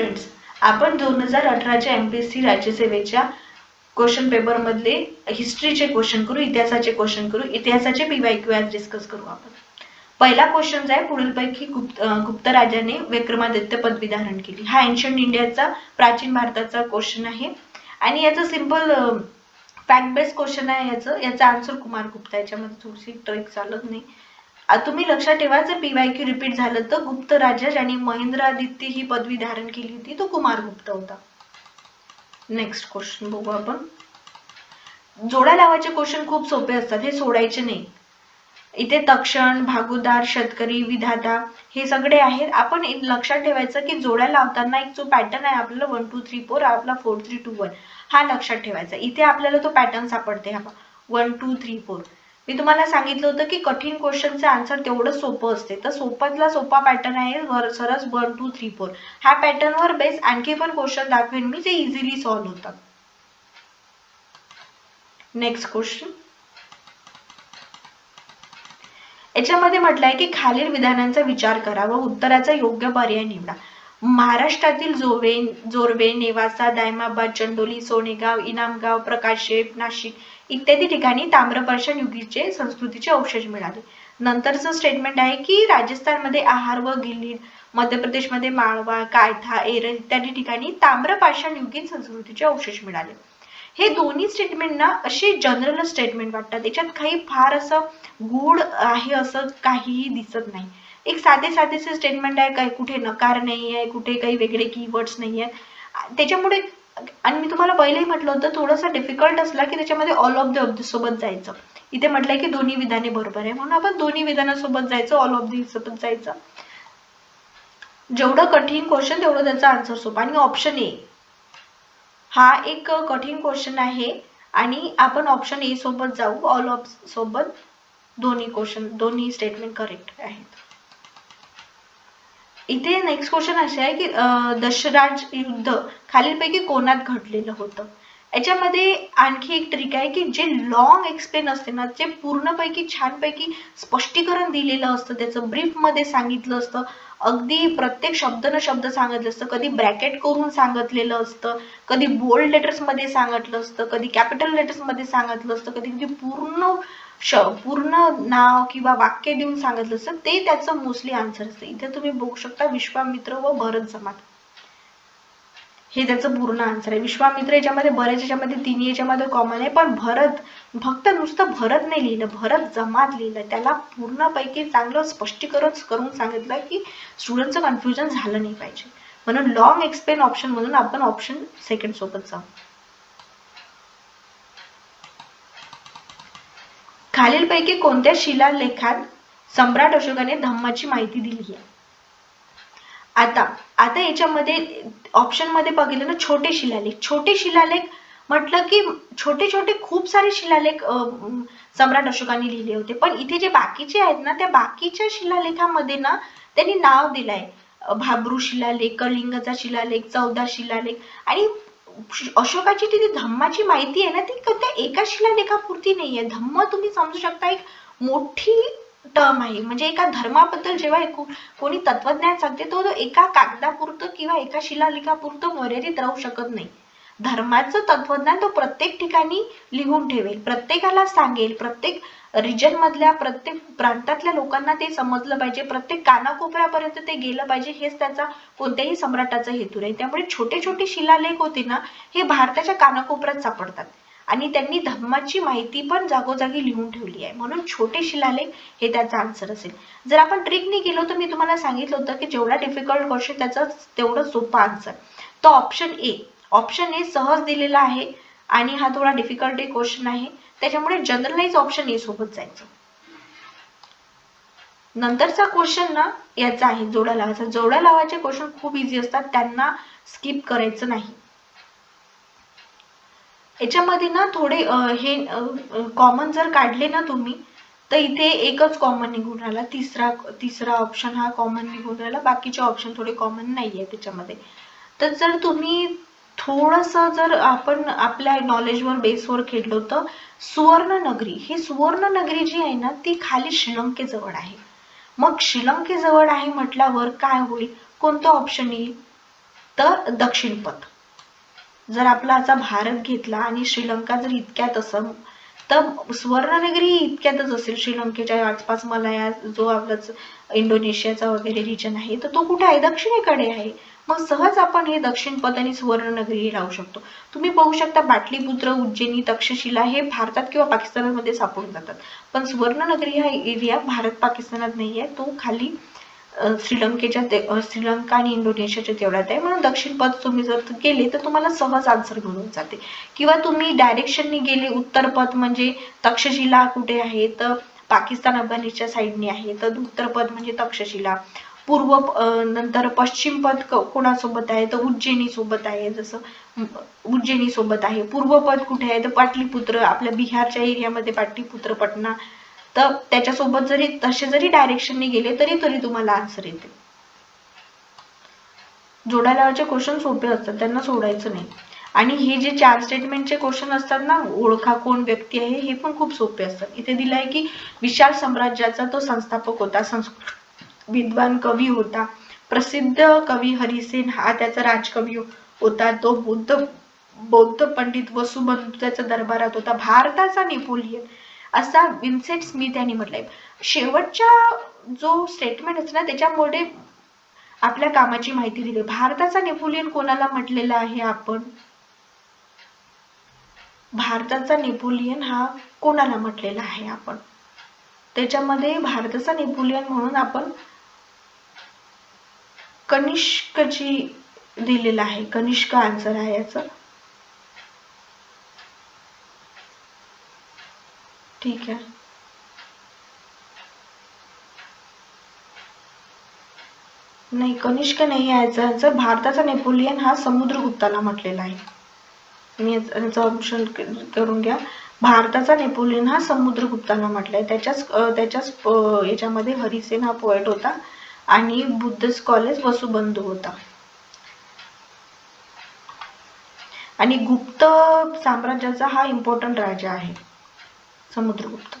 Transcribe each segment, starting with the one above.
Friends आपण दोन हजार अठराच्या एम पी एस सी राज्यसेवेच्या क्वेश्चन पेपरमधले हिस्ट्रीचे क्वेश्चन करू इतिहासाचे क्वेश्चन करू इतिहासाचे पी वाय क्यू आज डिस्कस करू आपण. पहिला क्वेश्चन आहे पुढीलपैकी गुप्त गुप्त राजाने विक्रमादित्य पदवी धारण केली. हा एन्शंट इंडियाचा प्राचीन भारताचा क्वेश्चन आहे. आणि याचं सिंपल फॅक्ट बेस्ड क्वेश्चन आहे याचं. याचा आन्सर कुमार गुप्ता याच्यामध्ये थोडीशी ट्रिक चालत नाही. तुम्ही लक्षात ठेवा जर पीवाय क्यू रिपीट झालं तर गुप्त राजा ज्याने महेंद्रादित्य ही पदवी धारण केली होती तो कुमार गुप्त होता. नेक्स्ट क्वेश्चन बघू आपण. जोड्या लावायचे क्वेश्चन खूप सोपे असतात हे सोडायचे नाही. इथे तक्षण भागुदार शेतकरी विधाता हे सगळे आहेत. आपण एक लक्षात ठेवायचं की जोड्या लावताना एक जो पॅटर्न आहे आपल्याला वन टू थ्री फोर आपला फोर थ्री टू वन हा लक्षात ठेवायचा. इथे आपल्याला तो पॅटर्न सापडते. हा वन टू थ्री फोर मी तुम्हाला सांगितलं होतं की कठीण क्वेश्चनचं आन्सर तेवढं सोपं असते. तर सोपातला सोपा पॅटर्न आहे सरस वन टू थ्री फोर ह्या पॅटर्नवर बेस आणखी पण क्वेश्चन दाखवेन मी जे इझिली सॉल्व्ह होतात. नेक्स्ट क्वेश्चन याच्यामध्ये म्हटलंय की खालील विधानांचा विचार करा व उत्तराचा योग्य पर्याय निवडा. महाराष्ट्रातील जोवे जोरवे नेवासा दायमाबाद चंडोली सोनेगाव इनामगाव प्रकाशेप नाशिक इत्यादी ठिकाणी ताम्रपर्शन युगीचे संस्कृतीचे अवशेष मिळाले. नंतरचं स्टेटमेंट आहे की राजस्थानमध्ये आहार व गिल्ली मध्य प्रदेशमध्ये माळवा कायथा एरन इत्यादी ठिकाणी ताम्रपाषाण युगीन संस्कृतीचे अवशेष मिळाले. हे दोन्ही स्टेटमेंट ना असे जनरल स्टेटमेंट वाटतात. त्याच्यात काही फार असं गूढ आहे असं काहीही दिसत नाही. एक साधे साधेसे स्टेटमेंट आहे काही कुठे नकार नाही आहे कुठे काही वेगळे कीवर्ड्स नाही आहेत त्याच्यामुळे आणि मी तुम्हाला पहिलेही म्हटलं होतं थोडंसं डिफिकल्ट असला की त्याच्यामध्ये ऑल ऑफ द ऑफ सोबत जायचं. इथे म्हटलंय की दोन्ही विधाने बरोबर आहे. म्हणून आपण दोन्ही विधानासोबत जायचं ऑल ऑफ दी सोबत जायचं. जेवढं कठीण क्वेश्चन तेवढं त्याचा आन्सर सोपा. आणि ऑप्शन ए हा एक कठीण क्वेश्चन आहे आणि आपण ऑप्शन ए सोबत जाऊ ऑल ऑफ सोबत दोन्ही क्वेश्चन दोन्ही स्टेटमेंट करेक्ट आहेत. इथे नेक्स्ट क्वेश्चन असे आहे की दशराज युद्ध खालीलपैकी कोणात घडलेलं होतं? याच्यामध्ये आणखी एक ट्रिक आहे की जे लॉंग एक्सप्लेन असते ना जे पूर्णपैकी छानपैकी स्पष्टीकरण दिलेलं असतं त्याचं ब्रीफमध्ये सांगितलं असतं अगदी प्रत्येक शब्द न शब्द सांगितलं असतं कधी ब्रॅकेट करून सांगितलेलं असतं कधी बोल्ड लेटर्समध्ये सांगितलं असतं कधी कॅपिटल लेटर्समध्ये सांगितलं असतं कधी पूर्ण श पूर्ण नाव किंवा वाक्य देऊन सांगितलं असतं ते त्याचं मोस्टली आन्सर असतं. इथे तुम्ही बघू शकता विश्वामित्र व भरत जमात हे त्याचं पूर्ण आन्सर आहे. विश्वामित्र याच्यामध्ये बरेच याच्यामध्ये तिन्ही याच्यामध्ये कॉमन आहे पण भरत फक्त नुसतं भरत नाही लिहिलं भरत जमात लिहिलं. त्याला पूर्णपैकी चांगलं स्पष्टीकरण करून सांगितलं की स्टुडंटचं कन्फ्युजन झालं नाही पाहिजे. म्हणून लॉंग एक्सप्लेन ऑप्शन म्हणून आपण ऑप्शन सेकंड सोबत जाऊ. खालीलपैकी कोणत्या शिलालेखात सम्राट अशोकाने धम्माची माहिती दिली आहे? आता आता याच्यामध्ये ऑप्शनमध्ये बघितलं ना छोटे शिलालेख. छोटे शिलालेख म्हटलं की छोटे छोटे खूप सारे शिलालेख सम्राट अशोकाने लिहिले होते. पण इथे जे बाकीचे आहेत ना त्या बाकीच्या शिलालेखामध्ये ना त्यांनी नाव दिलंय. अं, भाब्रू शिलालेख कलिंगचा शिलालेख चौदा शिलालेख आणि अशोकाची ती जी धम्माची माहिती आहे ना ती कोणत्या एका शिलालेखापुरती नाहीये धम्म तुम्ही समजू शकता एक मोठी टर्म आहे. म्हणजे एका धर्माबद्दल जेव्हा को- कोणी तत्वज्ञान सांगते तो तो एका कागदापुरतं किंवा एका शिलालेखापुरतं मर्यादित राहू शकत नाही. धर्माचं तत्वज्ञान तो प्रत्येक ठिकाणी लिहून ठेवेल. प्रत्येकाला सांगेल प्रत्येक रिजन मधल्या प्रत्येक प्रांतातल्या लोकांना ते समजलं पाहिजे. प्रत्येक कानाकोपऱ्यापर्यंत ते गेलं पाहिजे हेच त्याचा कोणत्याही सम्राटाचा हेतू नाही. त्यामुळे छोटे छोटे शिलालेख होते ना हे भारताच्या कानाकोपऱ्यात सापडतात. आणि त्यांनी धर्माची माहिती पण जागोजागी लिहून ठेवली आहे. म्हणून छोटे शिलालेख हे त्याचा आन्सर असेल. जर आपण ट्रिकने गेलो तर मी तुम्हाला सांगितलं होतं की जेवढा डिफिकल्ट क्वेश्चन त्याचा तेवढं सोपा आन्सर तो ऑप्शन ए ऑप्शन ए सहज दिलेला आहे. आणि हा थोडा डिफिकल्ट क्वेश्चन आहे. त्याच्यामुळे जनरलाइज ऑप्शन ए सोबत जायचं. नंतरचा क्वेश्चन ना याचा आहे जोड्या लावायचा. जोड्या लावायचे क्वेश्चन खूप इझी असतात. त्यांना स्किप करायचं नाही. याच्यामध्ये ना थोडे हे कॉमन जर काढले ना तुम्ही तर इथे एकच कॉमन निघून राहिला. तिसरा तिसरा ऑप्शन हा कॉमन निघून राहिला. बाकीचे ऑप्शन थोडे कॉमन नाहीये त्याच्यामध्ये. तर जर तुम्ही थोडंसं जर आपण आपल्या नॉलेजवर बेसवर खेळलो तर सुवर्णनगरी ही सुवर्णनगरी जी आहे ना ती खाली श्रीलंकेजवळ आहे. मग श्रीलंकेजवळ आहे म्हटल्यावर काय होईल? कोणतं ऑप्शन येईल? तर दक्षिण पथ. जर आपला असा भारत घेतला आणि श्रीलंका जर इतक्यात असेल तर सुवर्णनगरी इतक्यातच असेल श्रीलंकेच्या आसपास मलाया जो आपलाच इंडोनेशियाचा वगैरे रिजन आहे तर तो कुठे आहे? दक्षिणेकडे आहे. मग सहज आपण हे दक्षिण पथ आणि सुवर्णनगरी राहू शकतो. तुम्ही पाहू शकता बाटलीपुत्र उज्जैनी तक्षशिला हे भारतात किंवा पाकिस्तानमध्ये सापडून जातात. पण सुवर्णनगरी हा एरिया भारत पाकिस्तानात नाही आहे. तो खाली श्रीलंकेच्या श्रीलंका आणि इंडोनेशियाच्या तेवढ्यात आहे. म्हणून दक्षिण पथ तुम्ही जर गेले तर तुम्हाला सहज आन्सर मिळून जाते. किंवा तुम्ही डायरेक्शनने गेले उत्तर पथ म्हणजे तक्षशिला कुठे आहे? तर पाकिस्तान अफगाणिस्तानच्या साईडने आहे. तर उत्तर पथ म्हणजे तक्षशिला. पूर्व नंतर पश्चिम पद कोणासोबत आहे? तर उज्जैनी सोबत आहे जसं उज्जैनी सोबत आहे. पूर्व पद कुठे आहे? तर पाटलीपुत्र आपल्या बिहारच्या एरियामध्ये पाटलीपुत्र पटना. तर त्याच्यासोबत जरी तसे जरी डायरेक्शनने गेले तरी तरी तुम्हाला आन्सर येते. जोडायलाचे क्वेश्चन सोपे असतात त्यांना सोडायचं नाही. आणि हे जे चार स्टेटमेंटचे क्वेश्चन असतात ना ओळखा कोण व्यक्ती आहे हे पण खूप सोपे असतात. इथे दिलं आहे की विशाल साम्राज्याचा तो संस्थापक होता संस्कृत विद्वान कवी होता. प्रसिद्ध कवी हरिसेन हा त्याचा राजकवी होता. तो बुद्ध बौद्ध पंडित वसुबंधू त्याच्या दरबारात होता. भारताचा नेपोलियन असा विन्सेंट स्मिथ यांनी म्हटलंय. शेवटच्या जो स्टेटमेंट असतो ना त्याच्यामुळे आपल्या कामाची माहिती दिली. भारताचा नेपोलियन कोणाला म्हटलेला आहे आपण? भारताचा नेपोलियन हा कोणाला म्हटलेला आहे आपण? त्याच्यामध्ये भारताचा नेपोलियन म्हणून आपण कनिष्क जी दिलेला आहे. कनिष्क आन्सर आहे याचं. ठीक आहे. नाही कनिष्क नाही यायचं भारताचा नेपोलियन हा समुद्रगुप्ताला म्हटलेला आहे. मी याचा ऑप्शन करून घ्या. भारताचा नेपोलियन हा समुद्रगुप्ताला म्हटलाय. त्याच्याच त्याच्याच याच्यामध्ये हरिसेन हा पोएट होता. आणि बुद्ध कॉलेज वसुबंधू होता. आणि गुप्त साम्राज्याचा हा इम्पॉर्टंट राजा आहे. समुद्रगुप्त.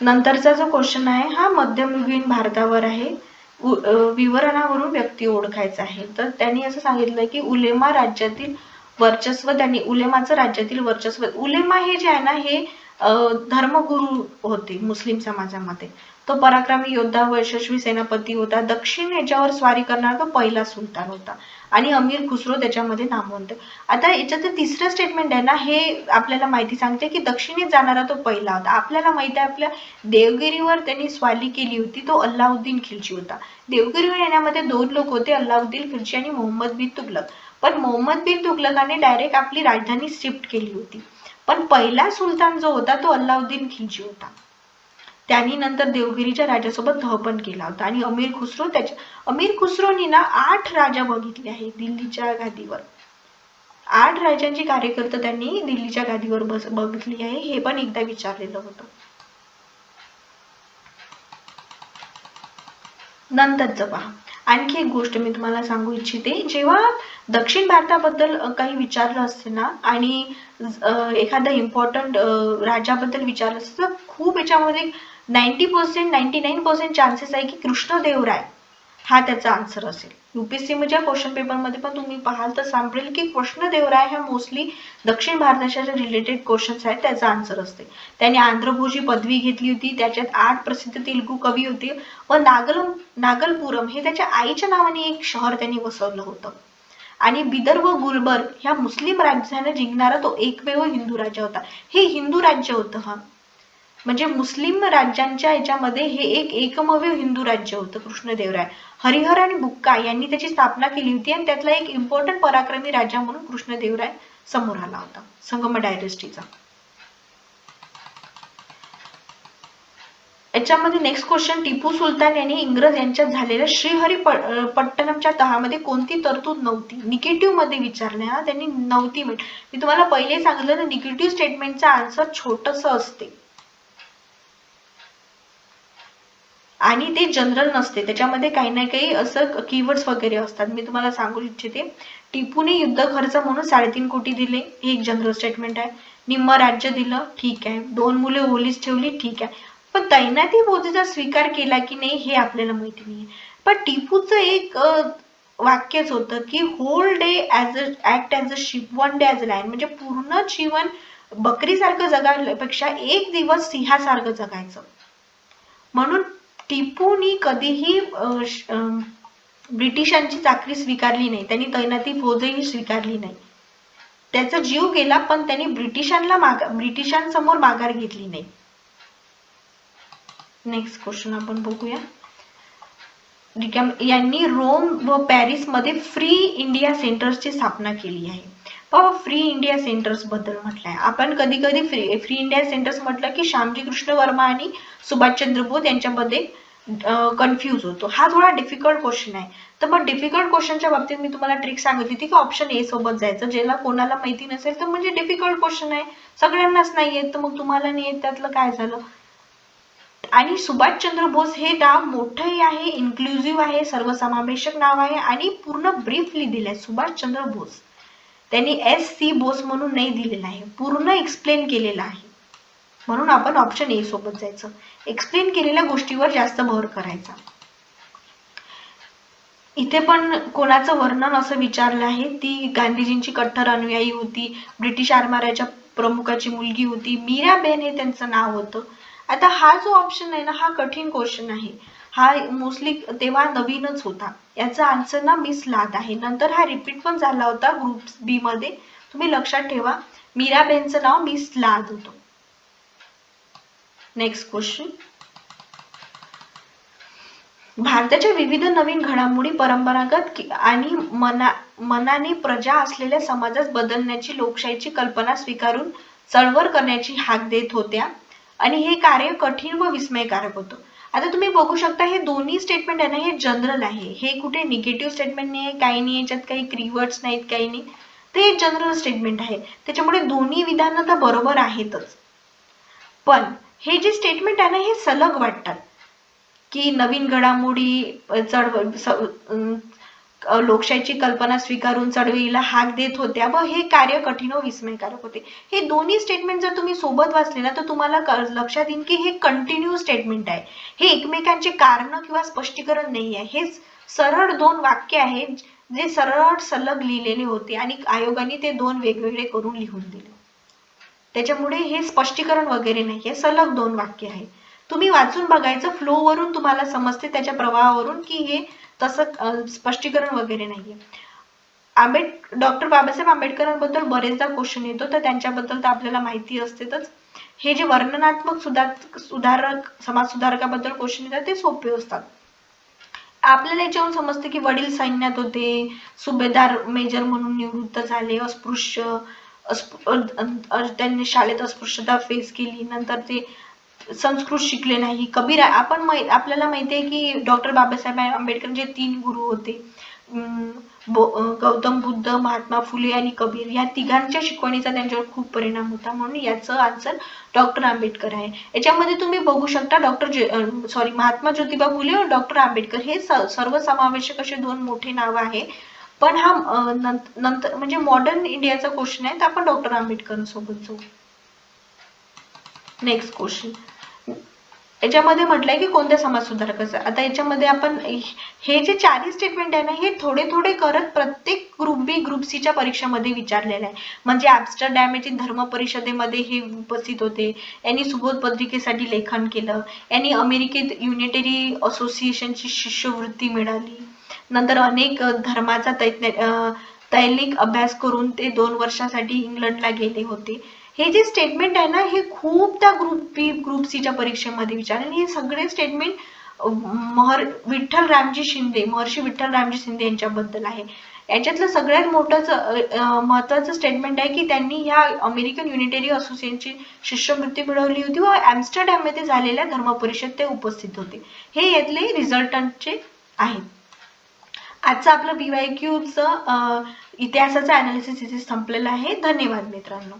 नंतरचा जो क्वेश्चन आहे हा मध्ययुगीन भारतावर आहे. विवरणावरून व्यक्ती ओळखायचा आहे. तर त्यांनी असं सांगितलं की उलेमा राज्यातील वर्चस्व त्यांनी उलेमाचं राज्यातील वर्चस्व उलेमा हे जे आहे ना हे धर्मगुरु होते मुस्लिम समाजामध्ये. तो पराक्रमी योद्धा व यशस्वी सेनापती होता. दक्षिण याच्यावर स्वारी करणारा तो पहिला सुलतान होता. आणि अमीर खुसरो त्याच्यामध्ये नामवंत. आता याच्यात तिसरं स्टेटमेंट आहे ना हे आपल्याला माहिती सांगते की दक्षिणेत जाणारा तो पहिला होता. आपल्याला माहिती आहे आपल्या देवगिरीवर त्यांनी स्वारी केली होती. तो अल्लाउद्दीन खिलजी होता. देवगिरीवर येण्यामध्ये दोन लोक होते अल्लाउद्दीन खिलजी आणि मोहम्मद बिन तुगलक. पण मोहम्मद बिन तुगलकाने डायरेक्ट आपली राजधानी शिफ्ट केली होती. पण पहिला सुलतान जो होता तो अल्लाउद्दीन खिलजी होता. त्यांनी नंतर देवगिरीच्या राजासोबत धहपण केला होता आणि अमीर खुसरो त्याच्या अमीर खुसरोनी ना आठ राजा बघितले आहेत दिल्लीच्या गादीवर. आठ राजांची कार्यकर्ता त्यांनी दिल्लीच्या गादीवर बस बघितली आहे हे पण एकदा विचारलेलं होतं. नंतरच पहा. आणखी एक गोष्ट मी तुम्हाला सांगू इच्छिते. जेव्हा दक्षिण भारताबद्दल काही विचारलं असतं ना आणि एखादा इम्पॉर्टंट राजाबद्दल विचारलं असतं तर खूप याच्यामध्ये ninety percent ninety nine percent chances आहे की कृष्णदेवराय हा त्याचा आन्सर असेल. युपीएससी म्हणजे क्वेश्चन पेपरमध्ये पण तुम्ही पाहाल तर सापडेल की कृष्णदेवराय ह्या मोस्टली दक्षिण भारताच्या जे रिलेटेड क्वेश्चन्स आहेत त्याचा आन्सर असते. त्याने आंध्रभूजी पदवी घेतली होती त्याच्यात आठ प्रसिद्ध तेलुगू कवी होते व नागल नागलपुरम हे त्याच्या आईच्या नावाने एक शहर त्यांनी वसवलं होतं. आणि बिदर व गुलबर्ग ह्या मुस्लिम राज्याने जिंकणारा तो एकमेव हिंदू राज्य होता. हे हिंदू राज्य होतं हा. म्हणजे मुस्लिम राज्यांच्या याच्यामध्ये हे एक एकमेव हिंदू राज्य होतं कृष्णदेवराय हरिहर आणि बुक्का यांनी त्याची स्थापना केली होती आणि त्यातला एक इम्पॉर्टंट पराक्रमी राजा म्हणून कृष्णदेवराय समोर आला होता संगम डायनेस्टीचा याच्यामध्ये नेक्स्ट क्वेश्चन टिपू सुलतान यांनी इंग्रज यांच्यात झालेल्या श्रीहरी पट्टणमच्या तहामध्ये कोणती तरतूद नव्हती? निगेटिव्हमध्ये हा त्यांनी नव्हती मी तुम्हाला पहिले सांगितलं तर निगेटिव्ह स्टेटमेंटचा आन्सर छोटस असते. आणि ते जनरल नसते. त्याच्यामध्ये काही ना काही असं कीवर्ड्स वगैरे असतात. मी तुम्हाला सांगू इच्छिते. टिपूने युद्ध खर्च म्हणून साडेतीन कोटी दिले. हे एक जनरल स्टेटमेंट आहे. निम्म राज्य दिलं. ठीक आहे. दोन मुले ओलीस ठेवली. ठीक आहे. पण तैनाती फौजेचा स्वीकार केला की नाही हे आपल्याला माहिती नाही पण टिपूचं एक वाक्यच होतं की whole day as a act as a ship one day as a lion म्हणजे पूर्ण जीवन बकरीसारखं जगायपेक्षा एक दिवस सिंहासारखं जगायचं. म्हणून टिपूनी कधीही ब्रिटिशांची चाकरी स्वीकारली नाही. त्यांनी तैनाती फौजही स्वीकारली नाही. त्याचा जीव गेला पण त्यांनी ब्रिटिशांना माग ब्रिटिशांसमोर माघार घेतली नाही. नेक्स्ट क्वेश्चन आपण बघूया. यांनी रोम व पॅरिसमध्ये फ्री इंडिया सेंटर्सची स्थापना केली आहे. पहा फ्री इंडिया सेंटर्सबद्दल म्हटलंय. आपण कधी कधी फ्री फ्री इंडिया सेंटर्स म्हटलं की श्यामजी कृष्ण वर्मा आणि सुभाषचंद्र बोस यांच्यामध्ये कन्फ्यूज होतो. हा थोडा डिफिकल्ट क्वेश्चन आहे. तर मग डिफिकल्ट क्वेश्चनच्या बाबतीत मी तुम्हाला ट्रिक सांगितली होती की ऑप्शन ए सोबत जायचं. ज्याला कोणाला माहिती नसेल तर म्हणजे डिफिकल्ट क्वेश्चन आहे. सगळ्यांनाच नाही येत तर मग तुम्हाला नाही येत त्यातलं काय झालं? आणि सुभाषचंद्र बोस हे नाव मोठंही आहे इन्क्लुझिव्ह आहे सर्वसमावेशक नाव आहे आणि पूर्ण ब्रीफली दिलंय सुभाषचंद्र बोस. त्यांनी एस सी बोस म्हणून नाही दिलेला आहे. पूर्ण एक्सप्लेन केलेलं आहे. म्हणून आपण ऑप्शन ए सोबत जायचं. एक्सप्लेन केलेल्या गोष्टीवर जास्त भर करायचा. इथे पण कोणाचं वर्णन असं विचारलं आहे ती गांधीजींची कट्टर अनुयायी होती ब्रिटिश आरमाराच्या प्रमुखाची मुलगी होती मीराबेन हे त्यांचं नाव होतं. आता हा जो ऑप्शन आहे ना हा कठीण क्वेश्चन आहे. हा मोस्टली तेव्हा नवीनच होता. याचा आन्सर ना मिस लाद आहे. नंतर हा रिपीट पण झाला होता ग्रुप बी मध्ये. तुम्ही लक्षात ठेवा मीराबेनचं नाव मिस लाद होतं. नेक्स्ट क्वेश्चन भारताच्या विविध नवीन घडामोडी परंपरागत आणि मना मनाने प्रजा असलेल्या समाजात बदलण्याची लोकशाहीची कल्पना स्वीकारून चळवळ करण्याची हाक देत होत्या. आणि हे कार्य कठीण व विस्मयकारक होतं. आता तुम्ही बघू शकता हे दोन्ही स्टेटमेंट आहे ना हे जनरल आहे. हे कुठे निगेटिव्ह स्टेटमेंट नाही आहे काही नाही याच्यात काही क्रीवर्ड्स नाहीत काही नाही. ते जनरल स्टेटमेंट आहे. त्याच्यामुळे दोन्ही विधान तर बरोबर आहेतच. पण हे जे स्टेटमेंट आहे ना हे सलग वाटतात. की नवीन घडामोडी चढ लोकशाहीची कल्पना स्वीकारून चळवळीला हाक देत होत्या. व हे कार्य कठीण व विस्मयकारक होते. हे दोन्ही स्टेटमेंट जर तुम्ही सोबत वाचले ना तर तुम्हाला लक्षात येईल की हे कंटिन्यू स्टेटमेंट आहे. हे एकमेकांचे कारण किंवा स्पष्टीकरण नाही आहे. हे सरळ दोन वाक्य आहेत जे सरळ सलग लिहिलेले होते आणि आयोगाने ते दोन वेगवेगळे करून लिहून दिले. त्याच्यामुळे हे स्पष्टीकरण वगैरे नाही आहे सलग दोन वाक्य आहे. तुम्ही वाचून बघायचं फ्लोवरून तुम्हाला समजते त्याच्या प्रवाहावरून की हे तसं स्पष्टीकरण वगैरे नाहीये. आंबेड डॉक्टर बाबासाहेब आंबेडकरांबद्दल बरेचदा क्वेश्चन येतो तर त्यांच्याबद्दल तर आपल्याला माहिती असतेच हे जे वर्णनात्मक सुधार सुधारक समाज सुधारकाबद्दल क्वेश्चन येतात ते सोपे असतात. आपल्याला याच्यावरून समजते की वडील सैन्यात होते सुभेदार मेजर म्हणून निवृत्त झाले अस्पृश्य त्यांनी शाळेत अस्पृश्यता फेस केली. नंतर ते संस्कृत शिकले नाही. कबीर आपण आपल्याला माहिती आहे की डॉक्टर बाबासाहेब आंबेडकर जे तीन गुरु होते. गौतम बुद्ध महात्मा फुले आणि कबीर या तिघांच्या शिकवणीचा त्यांच्यावर खूप परिणाम होता. म्हणून याचं आन्सर डॉक्टर आंबेडकर आहे. याच्यामध्ये तुम्ही बघू शकता doctor sorry Mahatma Jyotiba Phule doctor Ambedkar हे सर्वसमावेशक असे दोन मोठे नाव आहे. पण हा नंतर म्हणजे मॉडर्न इंडियाचा क्वेश्चन आहे तर आपण डॉक्टर आंबेडकर सोबत जाऊ. नेक्स्ट क्वेश्चन याच्यामध्ये म्हटलंय की कोणत्या समाज सुधारकाचं आता याच्यामध्ये आपण हे जे चारही स्टेटमेंट आहे ना हे थोडे थोडे करत प्रत्येक ग्रुप बी ग्रुप सीच्या परीक्षेमध्ये विचारलेलं आहे. म्हणजे ॲम्स्टरडॅम येथील धर्म परिषदेमध्ये हे उपस्थित होते. यांनी सुबोध पत्रिकेसाठी लेखन केलं. यांनी अमेरिकेत युनिटरी असोसिएशनची शिष्यवृत्ती मिळाली. नंतर अनेक धर्माचा तैनिक अभ्यास करून ते दोन वर्षासाठी इंग्लंडला गेले होते. हे जे स्टेटमेंट आहे ना हे खूप त्या ग्रुप बी ग्रुप सीच्या परीक्षेमध्ये विचार आणि हे सगळे स्टेटमेंट महर विठ्ठल रामजी शिंदे महर्षी विठ्ठल रामजी शिंदे यांच्याबद्दल आहे. याच्यातलं सगळ्यात मोठं महत्वाचं स्टेटमेंट आहे की त्यांनी ह्या अमेरिकन युनिटरी असोसिएशनची शिष्यवृत्ती मिळवली होती व ॲम्स्टरडॅममध्ये झालेल्या धर्म परिषद ते उपस्थित होते. हे यातले रिझल्टंटचे आहेत. आजचं आपलं बी वाय क्यूचं इतिहासाचं अनालिसिस इथे संपलेलं आहे. धन्यवाद मित्रांनो.